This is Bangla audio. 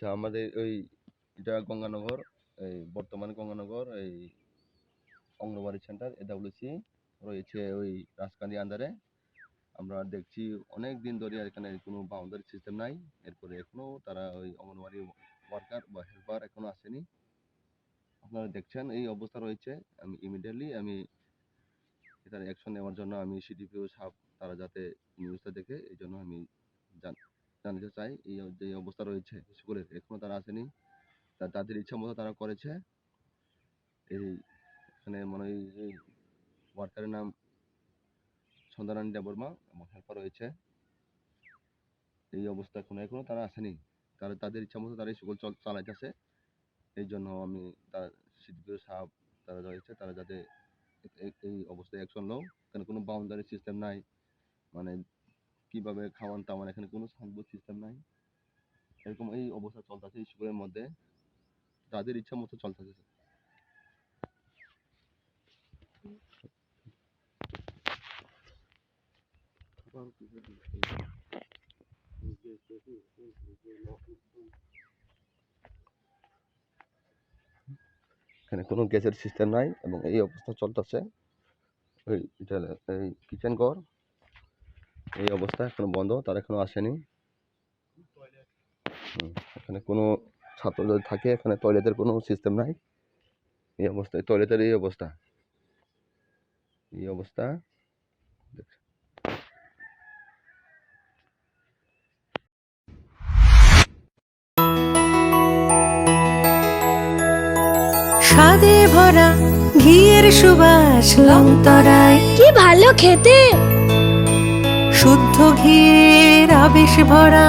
আচ্ছা আমাদের ওই এটা গঙ্গানগর, এই বর্তমানে গঙ্গানগর, এই অঙ্গনবাড়ি সেন্টার এডাব্লিউসি রয়েছে ওই রাজকান্দি আন্ডারে আমরা দেখছি অনেক দিন ধরে এখানে কোনো বাউন্ডারি সিস্টেম নাই। এরপরে এখনও তারা ওই অঙ্গনবাড়ি ওয়ার্কার বা হেল্পার এখনও আসেনি। আপনারা দেখছেন, এই অবস্থা রয়েছে। আমি ইমিডিয়েটলি আমি এটার অ্যাকশন নেওয়ার জন্য আমি সিডিপিও সাহেব, তারা যাতে নিউজটা দেখে এই জন্য আমি জান- জানতে চাই এই অ- যে রয়েছে স্কুলের এখনও তারা আসেনি। তাদের ইচ্ছা মতো তারা করেছে। এই এখানে মনে এই ওয়ার্কারের নাম সন্ধ্যারানী দেববর্মা এবং হেল্পার রয়েছে। এই অবস্থা এখনও এখনও তারা আসেনি। তারা, তাদের ইচ্ছা মতো তারা স্কুল চল, চালাইতেছে। এই জন্য আমি তার সিডিপিও সাহেব, তারা রয়েছে, তারা যাতে এই অবস্থায় অ্যাকশন নাও এখানে কোনো বাউন্ডারি সিস্টেম নাই। মানে কীভাবে খাওয়ান টাওয়ান এখানে কোনো সাইনবোর্ড সিস্টেম নাই। এরকম এই অবস্থা চলতেছে স্কুলের মধ্যে। তাদের ইচ্ছা মতো চলতেছে এখানে কোনো গ্যাসের সিস্টেম নাই এবং এই অবস্থা চলতেছে। এই কিচেন ঘর। এই অবস্থা এখনও বন্ধ, তারা এখনও আসেনি। এখানে কোনো ছাত্র যদি থাকে এখানে টয়লেটের কোনো সিস্টেম নাই। এই অবস্থায় টয়লেটের এই অবস্থা। এই অবস্থা স্বাদে ভরা ঘিয়ের সুবাস লংতরায়। কি ভালো খেতে! শুদ্ধ ঘিয়ের আবেশ ভরা